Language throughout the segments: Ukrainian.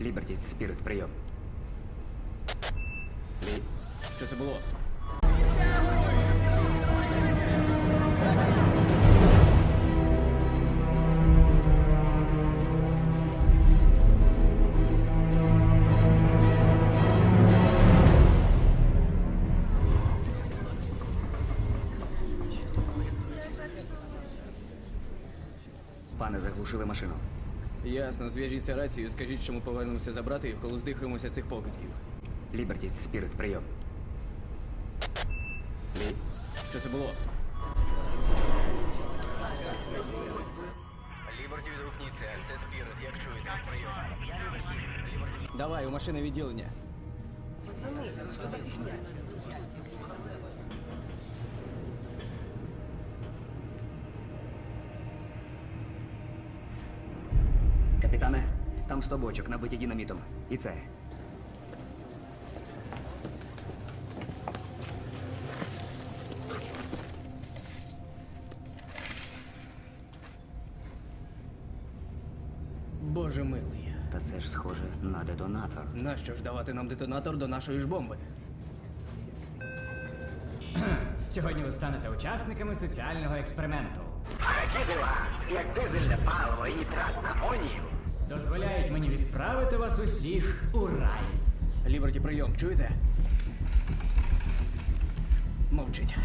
Ліберті, Спірит, прийом. Лі. Що це було? Пане, заглушили машину. Ясно, зв'яжіться рацією, скажіть, що ми повернемося забрати, коли здихаємося цих покидьків. Ліберті, Спірит, прийом. Лі. Що це було? Ліберті відгукніться, це Спірит, як чуєте, прийом. Я Ліберті, Ліберті. Давай, у машини відділення. Капітане, там 100 бочок, набиті динамітом. І це. Боже милий. Та це ж схоже на детонатор. Нащо ж давати нам детонатор до нашої ж бомби? Сьогодні ви станете учасниками соціального експерименту. Такі діла, як дизельне паливо і нітрат амонію. Дозволяють мені відправити вас усіх у рай. Ліберті, прийом, чуєте? Мовчить.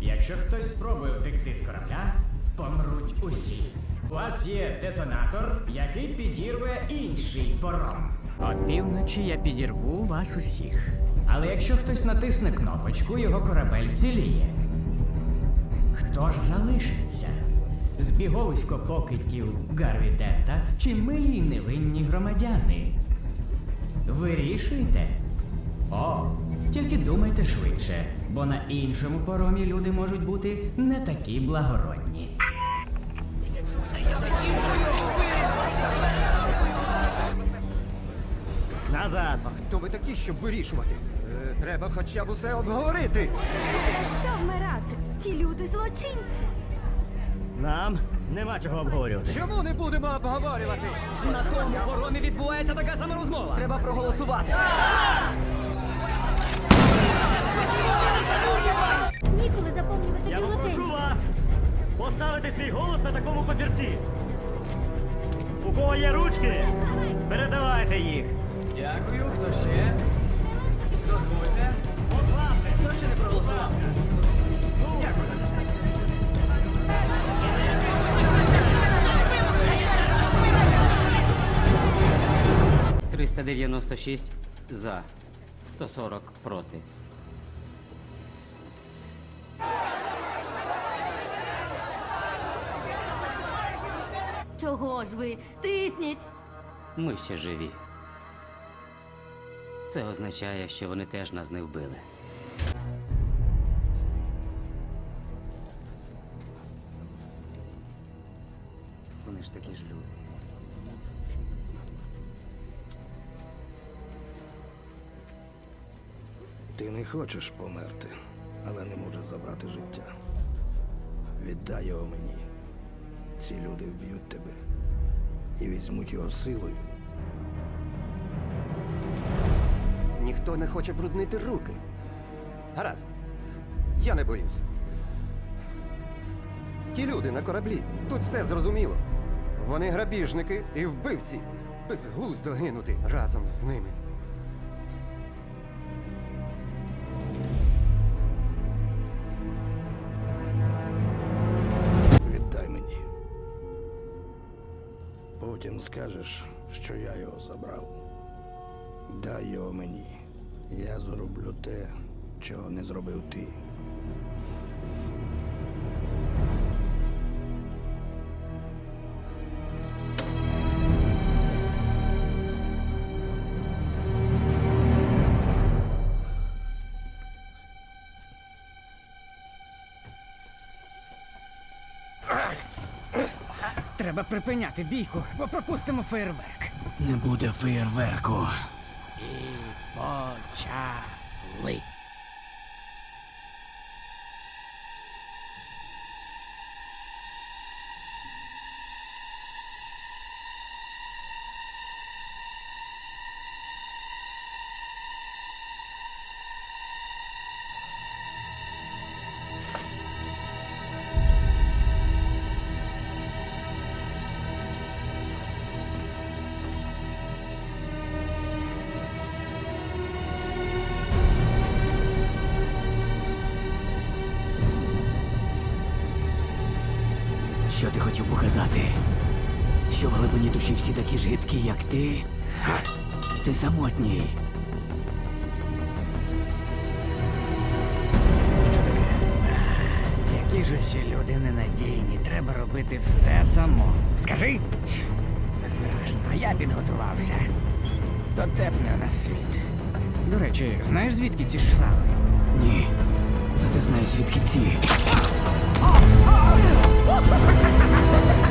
Якщо хтось спробує втекти з корабля, помруть усі. У вас є детонатор, який підірве інший пором. Опівночі я підірву вас усіх. Але якщо хтось натисне кнопочку, його корабель вціліє. Хто ж залишиться? Збіговисько покидьків Гарвітета чи милі й невинні громадяни? Вирішуйте. О, тільки думайте швидше, бо на іншому поромі люди можуть бути не такі благородні. Назад! Хто ви такі, щоб вирішувати? Е, треба хоча б усе обговорити. Що вмирати? Ті люди злочинці. Нам нема чого обговорювати. Чому не будемо обговорювати? На тому поромі відбувається така сама розмова. Треба проголосувати. Ніколи заповнювати Я попрошу бюлетень. вас поставити свій голос на такому папірці. У кого є ручки, передавайте їх. Дякую, хто ще? 396 за, 140 проти. Чого ж ви? Тисніть! Ми ще живі. Це означає, що вони теж нас не вбили. Вони ж такі ж люди. Ти не хочеш померти, але не можеш забрати життя. Віддай його мені. Ці люди вб'ють тебе і візьмуть його силою. Ніхто не хоче бруднити руки. Гаразд. Я не боюсь. Ті люди на кораблі. Тут все зрозуміло. Вони грабіжники і вбивці. Безглуздо гинути разом з ними. Потім скажеш, що я його забрав. Дай його мені. Я зроблю те, чого не зробив ти. Треба припиняти бійку, бо пропустимо фейерверк. Не буде феєрверку. І почали. Глибині душі всі такі ж гидкі, як ти. Ти самотній. Що таке? Які ж усі люди ненадійні. Треба робити все само. Скажи? Не страшно, я підготувався. Дотепне у нас світ. До речі, знаєш звідки ці шрами? Ні. Зате знаю, звідки ці. Ha ha ha ha!